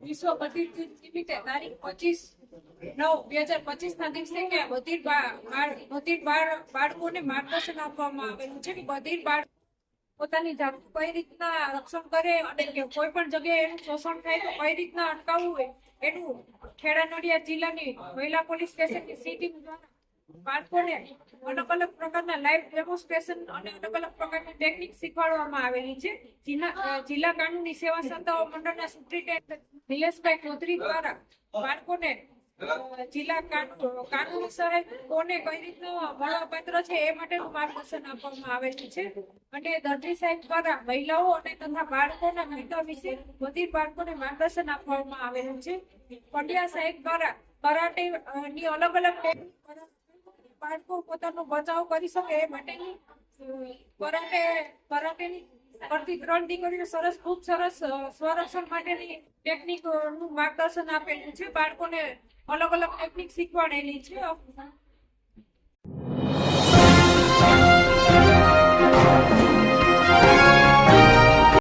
વિશ્વ બધિર તારીખ પચીસ નવ, બે હજાર પચીસ ના દિવસે કે બધિર બાળકોને માર્ગદર્શન આપવામાં આવેલું છે કે બધિર બાળ પોતાની જાતનું કઈ રીતના રક્ષણ કરે અને કોઈ પણ જગ્યાએ એનું શોષણ થાય તો કઈ રીતના અટકાવવું એનું ખેડા નડિયાદ જિલ્લાની મહિલા પોલીસ સ્ટેશનની સી દ્વારા બાળકોને અલગ અલગ પ્રકારના લાઈવ ડેમોન્સ્ટ્રેશન અને અલગ અલગ પ્રકારની ટેકનિક શીખવાડવામાં આવેલી છે. જિલ્લા કાનૂની સેવા સંસ્થાઓ મંડળના સુપ્રિન્ટેન્ડન્ટ નિલેશભાઈ ચૌધરી દ્વારા બાળકોને જિલ્લા કાનૂની સહાય કોને કઈ રીતનું મળવાપાત્ર છે એ માટેનું માર્ગદર્શન આપવામાં આવેલું છે. અને દર્દી સાહેબ દ્વારા મહિલાઓ અને તથા બાળકોના કાયદા વિશે બધી બાળકોને માર્ગદર્શન આપવામાં આવેલું છે. પંડ્યા સાહેબ દ્વારા કરાટે ની અલગ અલગ ટેકનિક બાળકો પોતાનો બચાવ કરી શકે એ માટેની કરાટે કરાટેની કરતી ત્રણ દીકરીઓ સરસ, ખૂબ સરસ સ્વરક્ષણ માટેની ટેકનિકનું માર્ગદર્શન આપેલું છે. બાળકોને અલગ અલગ ટેકનિક શીખવાડેલી છે.